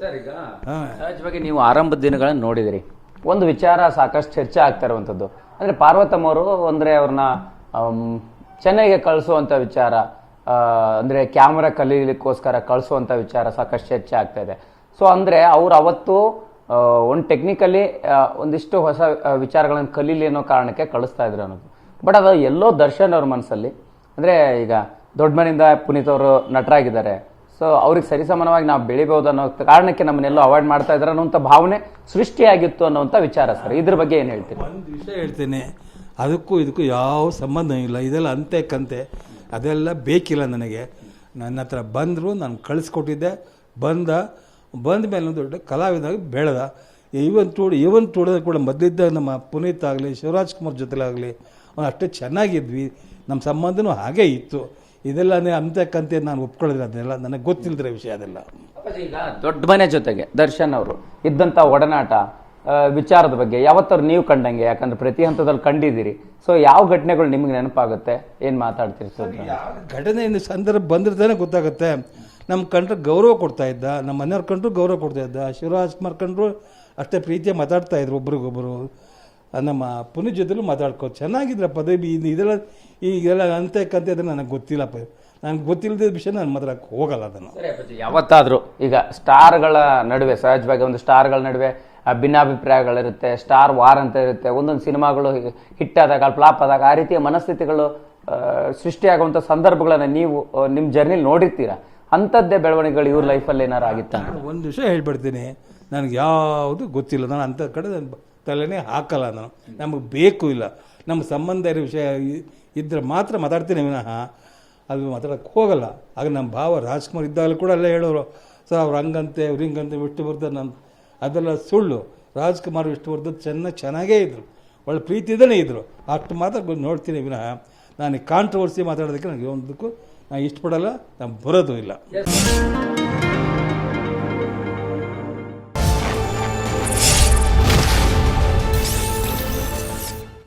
Sir ಈಗ. ಸಹಜವಾಗಿ ನೀವು ಆರಂಭದ ದಿನಗಳನ್ನು ನೋಡಿದಿರಿ. ಒಂದು ವಿಚಾರ ಸಾಕಷ್ಟು ಚರ್ಚೆ ಆಗ್ತಾ ಇರುವಂಥದ್ದು ಅಂದ್ರೆ ಪಾರ್ವತಮ್ಮ ಅವರು ಅಂದ್ರೆ ಅವ್ರನ್ನ ಚೆನ್ನೈಗೆ ಕಳಿಸುವಂತ ವಿಚಾರ ಅಂದರೆ ಅಂದ್ರೆ ಕ್ಯಾಮ್ರಾ ಕಲೀಲಿಕ್ಕೋಸ್ಕರ ಕಳಿಸುವಂತ ವಿಚಾರ ಸಾಕಷ್ಟು ಚರ್ಚೆ ಆಗ್ತಾ ಇದೆ. ಸೊ ಅಂದ್ರೆ ಅವ್ರು ಅವತ್ತು ಒಂದು ಟೆಕ್ನಿಕಲಿ ಒಂದಿಷ್ಟು ಹೊಸ ವಿಚಾರಗಳನ್ನು ಕಲೀಲಿ ಅನ್ನೋ ಕಾರಣಕ್ಕೆ ಕಳಿಸ್ತಾ ಇದ್ರು ಅನ್ನೋದು. ಬಟ್ ಅದು ಎಲ್ಲೋ ದರ್ಶನ್ ಅವ್ರ ಮನಸ್ಸಲ್ಲಿ ಅಂದ್ರೆ ಈಗ ದೊಡ್ಡ ಮನೆಯಿಂದ ಪುನೀತ್ ಅವರು ನಟರಾಗಿದ್ದಾರೆ. ಸೊ ಅವ್ರಿಗೆ ಸರಿಸಮಾನವಾಗಿ ನಾವು ಬೆಳಿಬಹುದು ಅನ್ನೋ ಕಾರಣಕ್ಕೆ ನಮ್ಮನ್ನೆಲ್ಲೋ ಅವಾಯ್ಡ್ ಮಾಡ್ತಾ ಇದ್ದಾರೆ ಅನ್ನೋಂಥ ಭಾವನೆ ಸೃಷ್ಟಿಯಾಗಿತ್ತು ಅನ್ನೋಂಥ ವಿಚಾರ ಸರ್. ಇದ್ರ ಬಗ್ಗೆ ಏನು ಹೇಳ್ತೀನಿ ಒಂದು ವಿಷಯ ಹೇಳ್ತೀನಿ. ಅದಕ್ಕೂ ಇದಕ್ಕೂ ಯಾವ ಸಂಬಂಧ ಇಲ್ಲ. ಇದೆಲ್ಲ ಅಂತೆ ಕಂತೆ. ಅದೆಲ್ಲ ಬೇಕಿಲ್ಲ ನನಗೆ. ನನ್ನ ಹತ್ರ ಬಂದರು ನಾನು ಕಳಿಸ್ಕೊಟ್ಟಿದ್ದೆ. ಬಂದ ಬಂದ ಮೇಲೆ ಒಂದು ದೊಡ್ಡ ಕಲಾವಿದಾಗಿ ಬೆಳೆದ. ಇವನ್ ತೋಡು, ಇವನ್ ಟೂಡಲ್ಲಿ ಕೂಡ ಮೊದಲಿದ್ದ ನಮ್ಮ ಪುನೀತ್ ಆಗಲಿ, ಶಿವರಾಜ್ ಕುಮಾರ್ ಜೊತೆಲಾಗಲಿ ಅಷ್ಟೇ ಚೆನ್ನಾಗಿದ್ವಿ. ನಮ್ಮ ಸಂಬಂಧನೂ ಹಾಗೇ ಇತ್ತು. ಇದೆಲ್ಲ ಅಂತಕ್ಕಂತೆ ಕಂತೆ ನಾನು ಒಪ್ಕೊಳ್ಳೋದಿಲ್ಲ ಅದೆಲ್ಲ ನನಗೆ ಗೊತ್ತಿಲ್ಲದಿರೋ ವಿಷಯ ಅದೆಲ್ಲ. ಈಗ ದೊಡ್ಡ ಮನೆ ಜೊತೆಗೆ ದರ್ಶನ್ ಅವರು ಇದ್ದಂಥ ಒಡನಾಟ ವಿಚಾರದ ಬಗ್ಗೆ ಯಾವತ್ತಾರು ನೀವು ಕಂಡಂಗೆ ಯಾಕಂದ್ರೆ ಪ್ರತಿ ಹಂತದಲ್ಲಿ ಕಂಡಿದ್ದೀರಿ. ಸೊ ಯಾವ ಘಟನೆಗಳು ನಿಮ್ಗೆ ನೆನಪಾಗುತ್ತೆ? ಏನು ಮಾತಾಡ್ತೀರಿ ಸರ್? ಘಟನೆ ಸಂದರ್ಭ ಬಂದಿರ್ತಾನೆ ಗೊತ್ತಾಗುತ್ತೆ. ನಮ್ಮ ಕಂಡ್ರೆ ಗೌರವ ಕೊಡ್ತಾ ಇದ್ದ ನಮ್ಮ ಮನೆಯವ್ರ ಕಂಡ್ರು ಗೌರವ ಕೊಡ್ತಾ ಇದ್ದ ಶಿವರಾಜ್ ಕುಮಾರ್ ಕಂಡ್ರು ಅಷ್ಟೇ ಪ್ರೀತಿಯ ಮಾತಾಡ್ತಾ ಇದ್ರು ಒಬ್ರಿಗೊಬ್ಬರು ನಮ್ಮ ಅಪ್ಪನ ಜೊತೆಲೂ ಮಾತಾಡ್ಕೋ ಚೆನ್ನಾಗಿದ್ರೆ ಪದವಿ ಇದು ಇದೆಲ್ಲ ಈಗೆಲ್ಲ ಅಂತೆ ಕಂತೆ ಅದನ್ನು ನನಗೆ ಗೊತ್ತಿಲ್ಲಪ್ಪ. ನನಗೆ ಗೊತ್ತಿಲ್ಲದ ವಿಷಯ ನಾನು ಮಾತಾಡಕ್ಕೆ ಹೋಗಲ್ಲ ಅದನ್ನು. ಯಾವತ್ತಾದರೂ ಈಗ ಸ್ಟಾರ್ಗಳ ನಡುವೆ ಸಹಜವಾಗಿ ಒಂದು ಸ್ಟಾರ್ಗಳ ನಡುವೆ ಭಿನ್ನಾಭಿಪ್ರಾಯಗಳಿರುತ್ತೆ ಸ್ಟಾರ್ ವಾರ್ ಅಂತ ಇರುತ್ತೆ ಒಂದೊಂದು ಸಿನಿಮಾಗಳು ಹಿಟ್ ಆದಾಗ ಫ್ಲಾಪ್ ಆದಾಗ ಆ ರೀತಿಯ ಮನಸ್ಥಿತಿಗಳು ಸೃಷ್ಟಿಯಾಗುವಂಥ ಸಂದರ್ಭಗಳನ್ನು ನೀವು ನಿಮ್ಮ ಜರ್ನಿಲಿ ನೋಡಿರ್ತೀರಾ? ಅಂಥದ್ದೇ ಬೆಳವಣಿಗೆಗಳು ಇವ್ರ ಲೈಫಲ್ಲಿ ಏನಾರು ಆಗಿತ್ತ ಒಂದು ವಿಷಯ ಹೇಳ್ಬಿಡ್ತೀನಿ. ನನಗೆ ಯಾವುದು ಗೊತ್ತಿಲ್ಲ. ನಾನು ಅಂಥ ಕಡೆ ತಲೆನೇ ಹಾಕಲ್ಲ ನಾನು. ನಮಗೆ ಬೇಕು ಇಲ್ಲ. ನಮ್ಮ ಸಂಬಂಧ ಇರೋ ವಿಷಯ ಇದ್ದರೆ ಮಾತ್ರ ಮಾತಾಡ್ತೀನಿ ವಿನಃ. ಅದು ಮಾತಾಡೋಕ್ಕೆ ಹೋಗಲ್ಲ. ಆಗ ನಮ್ಮ ಭಾವ ರಾಜ್ಕುಮಾರ್ ಇದ್ದಾಗಲೂ ಕೂಡ ಅಲ್ಲೇ ಹೇಳೋರು. ಸರ್, ಅವ್ರು ಹಂಗಂತೆ, ಅವ್ರು ಹಿಂಗಂತೆ ವಿಷ್ಣುವರ್ಧನ್ ನಾನು, ಅದೆಲ್ಲ ಸುಳ್ಳು. ರಾಜ್ಕುಮಾರ್ ವಿಷ್ಣುವರ್ಧನ್ ಚೆನ್ನಾಗಿ ಚೆನ್ನಾಗೇ ಇದ್ದರು ಒಳ್ಳೆ ಪ್ರೀತಿಯಿಂದನೇ ಇದ್ದರು ಅಷ್ಟು ಮಾತ್ರ ನೋಡ್ತೀನಿ ವಿನಃ. ನಾನು ಕಾಂಟ್ರವರ್ಸಿ ಮಾತಾಡೋದಕ್ಕೆ ನನಗೆ ಒಂದಕ್ಕೂ ನಾನು ಇಷ್ಟಪಡಲ್ಲ. ನಾನು ಬರೋದು ಇಲ್ಲ.